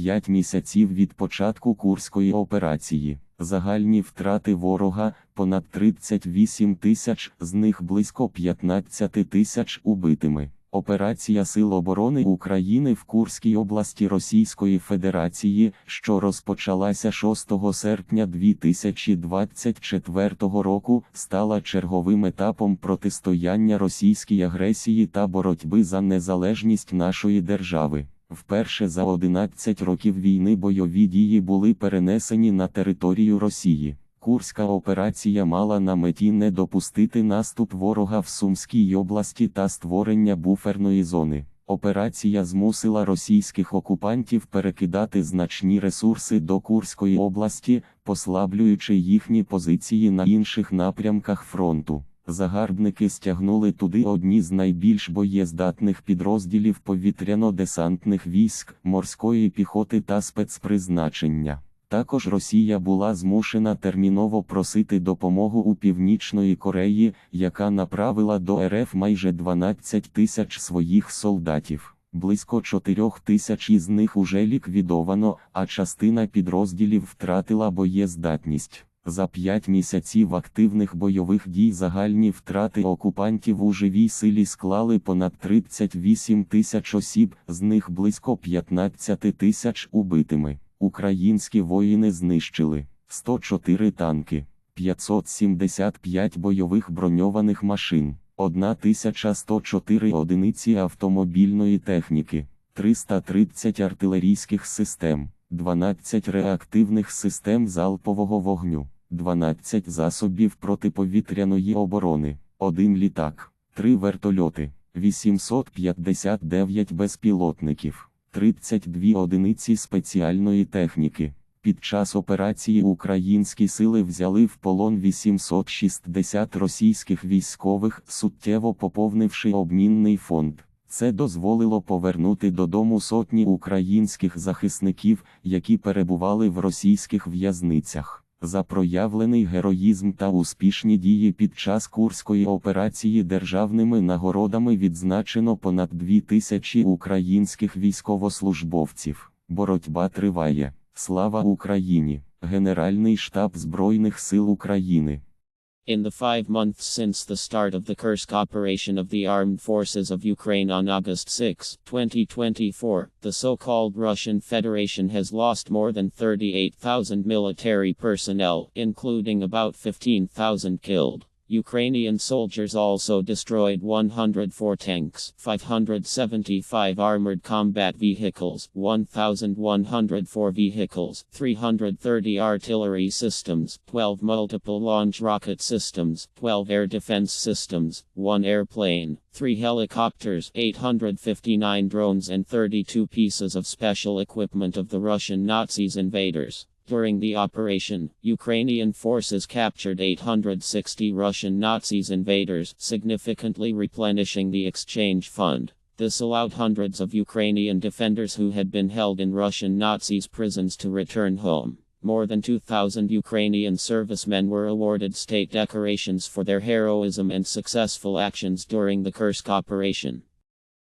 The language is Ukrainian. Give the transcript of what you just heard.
5 місяців від початку Курської операції. Загальні втрати ворога понад 38 тисяч, з них близько 15 тисяч убитими. Операція Сил оборони України в Курській області Російської Федерації, що розпочалася 6 серпня 2024 року, стала черговим етапом протистояння російській агресії та боротьби за незалежність нашої держави. Вперше за 11 років війни бойові дії були перенесені на територію Росії. Курська операція мала на меті не допустити наступ ворога в Сумській області та створення буферної зони. Операція змусила російських окупантів перекидати значні ресурси до Курської області, послаблюючи їхні позиції на інших напрямках фронту. Загарбники стягнули туди одні з найбільш боєздатних підрозділів повітряно-десантних військ, морської піхоти та спецпризначення. Також Росія була змушена терміново просити допомогу у Північної Кореї, яка направила до РФ майже 12 тисяч своїх солдатів. Близько 4 тисяч із них уже ліквідовано, а частина підрозділів втратила боєздатність. За 5 місяців активних бойових дій загальні втрати окупантів у живій силі склали понад 38 тисяч осіб, з них близько 15 тисяч убитими. Українські воїни знищили 104 танки, 575 бойових броньованих машин, 1104 одиниці автомобільної техніки, 330 артилерійських систем, 12 реактивних систем залпового вогню, 12 засобів протиповітряної оборони, 1 літак, 3 вертольоти, 859 безпілотників. 32 одиниці спеціальної техніки. Під час операції українські сили взяли в полон 860 російських військових, суттєво поповнивши обмінний фонд. Це дозволило повернути додому сотні українських захисників, які перебували в російських в'язницях. За проявлений героїзм та успішні дії під час Курської операції державними нагородами відзначено понад дві тисячі українських військовослужбовців. Боротьба триває. Слава Україні! Генеральний штаб Збройних сил України. In the five months since the start of the Kursk operation of the armed forces of Ukraine on August 6, 2024, the so called Russian Federation has lost more than 38,000 military personnel, including about 15,000 killed. Ukrainian soldiers also destroyed 104 tanks, 575 armored combat vehicles, 1,104 vehicles, 330 artillery systems, 12 multiple launch rocket systems, 12 air defense systems, 1 airplane, 3 helicopters, 859 drones, and 32 pieces of special equipment of the Russian Nazis invaders. During the operation, Ukrainian forces captured 860 Russian Nazis invaders, significantly replenishing the exchange fund. This allowed hundreds of Ukrainian defenders who had been held in Russian Nazis' prisons to return home. More than 2,000 Ukrainian servicemen were awarded state decorations for their heroism and successful actions during the Kursk operation.